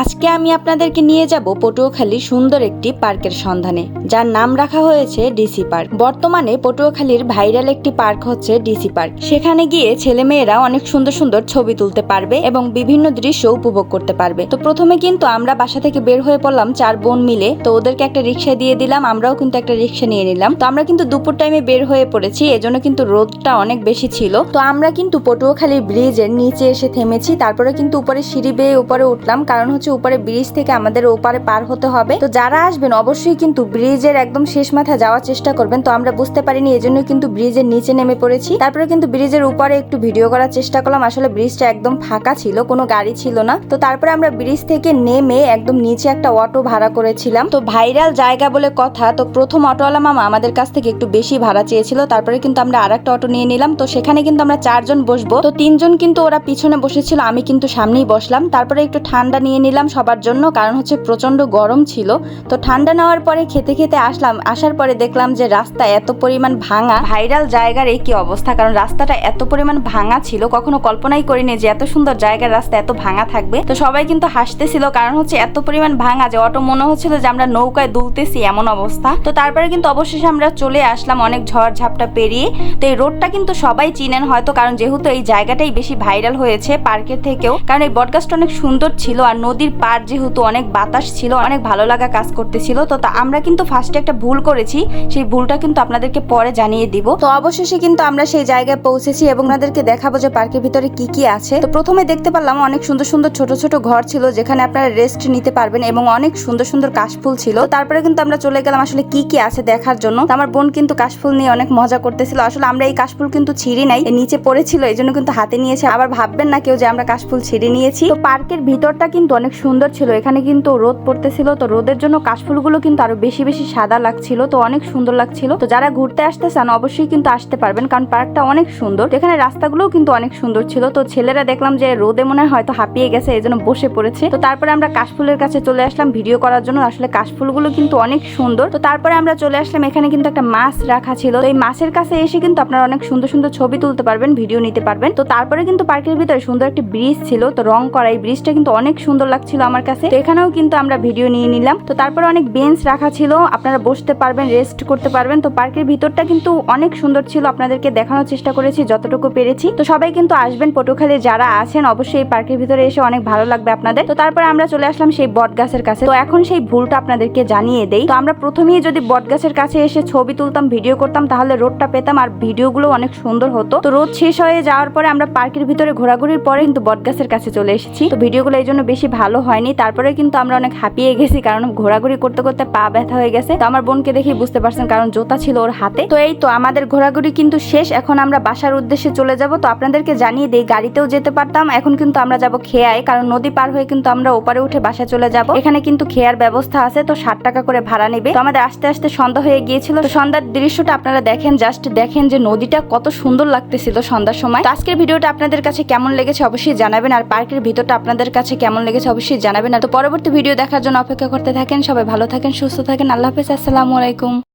আজকে আমি আপনাদেরকে নিয়ে যাব পটুয়াখালীর সুন্দর একটি পার্কের সন্ধানে, যার নাম রাখা হয়েছে ডিসি পার্ক বর্তমানে পটুয়াখালীর ভাইরাল একটি পার্ক হচ্ছে ডিসি পার্ক সেখানে গিয়ে ছেলেমেয়েরা অনেক সুন্দর সুন্দর ছবি তুলতে পারবে এবং বিভিন্ন দৃশ্য উপভোগ করতে পারবে। তো প্রথমে কিন্তু আমরা বাসা থেকে বের হয়ে পড়লাম চার বোন মিলে। তো ওদেরকে একটা রিক্সা দিয়ে দিলাম, আমরাও কিন্তু একটা রিক্সা নিয়ে নিলাম। তো আমরা কিন্তু দুপুর টাইমে বের হয়ে পড়েছি, এজন্য কিন্তু রোদটা অনেক বেশি ছিল। তো আমরা কিন্তু পটুয়াখালীর ব্রিজের নিচে এসে থেমেছি, তারপরে কিন্তু উপরে সিঁড়ি বেয়ে উপরে উঠলাম, কারণ হচ্ছে উপরে ব্রিজ থেকে আমাদের ওপারে পার হতে হবে। তো যারা আসবেন, অবশ্যই কিন্তু ব্রিজের একদম শেষ মাথায় যাওয়ার চেষ্টা করবেন। তো আমরা বুঝতে পারিনি এজন্য কিন্তু ব্রিজের নিচে নেমে পড়েছি। তারপরে কিন্তু ব্রিজের উপরে একটু ভিডিও করার চেষ্টা করলাম। আসলে ব্রিজটা একদম ফাঁকা ছিল, কোনো গাড়ি ছিল না। তো তারপরে আমরা ব্রিজ থেকে নেমে একদম নিচে একটা অটো ভাড়া করেছিলাম। তো ভাইরাল জায়গা বলে কথা, তো প্রথম অটোওয়ালা মামা আমাদের কাছ থেকে একটু বেশি ভাড়া চেয়েছিল। তারপরে কিন্তু আমরা আরেকটা অটো নিয়ে নিলাম। তো সেখানে কিন্তু আমরা চারজন বসবো। তো তিনজন কিন্তু ওরা পিছনে বসেছিল, আমি কিন্তু সামনেই বসলাম। তারপরে একটু ঠান্ডা নিয়ে নিলাম। সবার জন্য, কারণ হচ্ছে প্রচণ্ড গরম ছিল। তো ঠান্ডা নেওয়ার পরে খেতে খেতে আসলাম, আসার পরে দেখলাম যে রাস্তা এত পরিমাণ ভাঙা, ভাইরাল জায়গার এই কি অবস্থা? কারণ রাস্তাটা এত পরিমাণ ভাঙা ছিল, কখনো কল্পনাই করিনি যে এত সুন্দর জায়গার রাস্তা এত ভাঙা থাকবে। তো সবাই কিন্তু হাসতেছিল, কারণ হচ্ছে এত পরিমাণ ভাঙা যে অটো মনে হচ্ছিল যে আমরা নৌকায় দুলতেছি এমন অবস্থা। তো তারপরে কিন্তু অবশেষে আমরা চলে আসলাম অনেক ঝড় ঝাপটা পেরিয়ে। তো এই রোডটা কিন্তু সবাই চিনেন হয়তো, কারণ যেহেতু এই জায়গাটাই বেশি ভাইরাল হয়েছে পার্কের থেকেও, কারণ এই বটগাছটা অনেক সুন্দর ছিল আর নদীর পার যেহেতু অনেক বাতাস ছিল, অনেক ভালো লাগা কাজ করতেছিল, তো আমরা কিন্তু ফার্স্টে একটা ভুল করেছি। সেই ভুলটা কিন্তু আপনাদেরকে পরে জানিয়ে দিব। তো অবশেষে কিন্তু আমরা সেই জায়গায় পৌঁছেছি এবং আপনাদেরকে দেখাবো যে পার্কের ভিতরে কি কি আছে। তো প্রথমে দেখতে পারলাম অনেক সুন্দর সুন্দর ছোট ছোট ঘর ছিল, যেখানে আপনারা রেস্ট নিতে পারবেন এবং অনেক সুন্দর সুন্দর কাশফুল ছিল। তারপরে কিন্তু আমরা চলে গেলাম আসলে কি কি আছে দেখার জন্য। আমার বোন কিন্তু কাশফুল নিয়ে অনেক মজা করতেছিল। আসলে আমরা এই কাশফুল কিন্তু ছিঁড়ি নাই নিচে পড়েছিল, এই জন্য কিন্তু হাতে নিয়েছে। আবার ভাববেন না কেউ যে আমরা কাশফুল ছিঁড়ে নিয়েছি। তো পার্কের ভিতরটা কিন্তু অনেক সুন্দর ছিল। এখানে কিন্তু রোদ পড়তেছিল, তো রোদের জন্য কাশফুলগুলো কিন্তু আরও বেশি বেশি সাদা লাগছিল, তো অনেক সুন্দর লাগছিল। তো যারা ঘুরতে আসতে চান, অবশ্যই কিন্তু আসতে পারবেন, কারণ পার্কটা অনেক সুন্দর। এখানে রাস্তাগুলোও কিন্তু অনেক সুন্দর ছিল। তো ছেলেরা দেখলাম যে রোদে মনে হয় হয়তো হাঁপিয়ে গেছে, এই জন্য বসে পড়েছে। তো তারপরে আমরা কাশফুলের কাছে চলে আসলাম ভিডিও করার জন্য। আসলে কাশফুলগুলো কিন্তু অনেক সুন্দর। তো তারপরে আমরা চলে আসলাম, এখানে কিন্তু একটা মাছ রাখা ছিল। তো এই মাছের কাছে এসে কিন্তু আপনারা অনেক সুন্দর সুন্দর ছবি তুলতে পারবেন, ভিডিও নিতে পারবেন। তো তারপরে কিন্তু পার্কের ভিতরে সুন্দর একটি ব্রিজ ছিল। তো রং করা এই ব্রিজটা কিন্তু অনেক সুন্দর লাগছিল আমার কাছে। এখানেও কিন্তু আমরা ভিডিও নিয়ে নিলাম। তো তারপরে অনেক বেঞ্চ রাখা ছিল। আপনারা বসতে পারবেন রেস্ট করতে পারবেন। তো পার্কের ভিতরটা কিন্তু অনেক সুন্দর ছিল। আপনাদেরকে দেখানোর চেষ্টা করেছি, যতটুকু পেরেছি। তো সবাই কিন্তু আসবেন পটুখালী। যারা আছেন, অবশ্যই পার্কের ভিতরে এসে অনেক ভালো লাগবে আপনাদের। তো তারপরে আমরা চলে আসলাম সেই বট গাছের কাছে। তো এখন সেই ভুলটা আপনাদেরকে জানিয়ে দেই। তো আমরা প্রথমেই যদি বট গাছের কাছে এসে ছবি তুলতাম ভিডিও করতাম, তাহলে রোডটা পেতাম আর ভিডিওগুলো অনেক সুন্দর হতো। তো রোদ শেষ হয়ে যাওয়ার পরে আমরা পার্কের ভিতরে ঘোরাঘুরির পরে কিন্তু বট গাছের কাছে চলে এসেছি। তো ভিডিওগুলো এই জন্য বেশি ভালো হয়নি তারপরে কিন্তু আমরা অনেক হাঁপিয়ে গেছি, কারণ ঘোরাঘুরি করতে করতে পা ব্যথা হয়ে গেছে। তো আমার বোনকে দেখে বুঝতে পারছেন, কারণ জোতা ছিল ওর হাতে। তো এই তো আমাদের ঘোরাঘুরি কিন্তু শেষ, এখন আমরা বাসার উদ্দেশ্যে চলে যাব। তো আপনাদেরকে জানিয়ে দিই, গাড়িতেও যেতে পারতাম, এখন কিন্তু আমরা যাব খেয়ায়, কারণ নদী পার হয়ে কিন্তু আমরা ওপারে উঠে বাসায় চলে যাব। এখানে কিন্তু খেয়ার ব্যবস্থা আছে, তো ষাট টাকা করে ভাড়া নেবে। তো আমাদের আস্তে আস্তে সন্ধ্যা হয়ে গিয়েছিল, তো সন্ধ্যার দৃশ্যটা আপনারা দেখেন জাস্ট দেখেন যে নদীটা কত সুন্দর লাগতেছিল সন্ধ্যার সময়। আজকের ভিডিওটা আপনাদের কাছে কেমন লেগেছে অবশ্যই জানাবেন, আর পার্কের ভিতরটা আপনাদের কাছে কেমন লেগেছে অবশ্যই জানাবেন। আর তো পরবর্তী ভিডিও দেখার জন্য অপেক্ষা করতে থাকেন। সবাই ভালো থাকেন, সুস্থ থাকেন। আল্লাহ হাফেজ। আসসালামু আলাইকুম।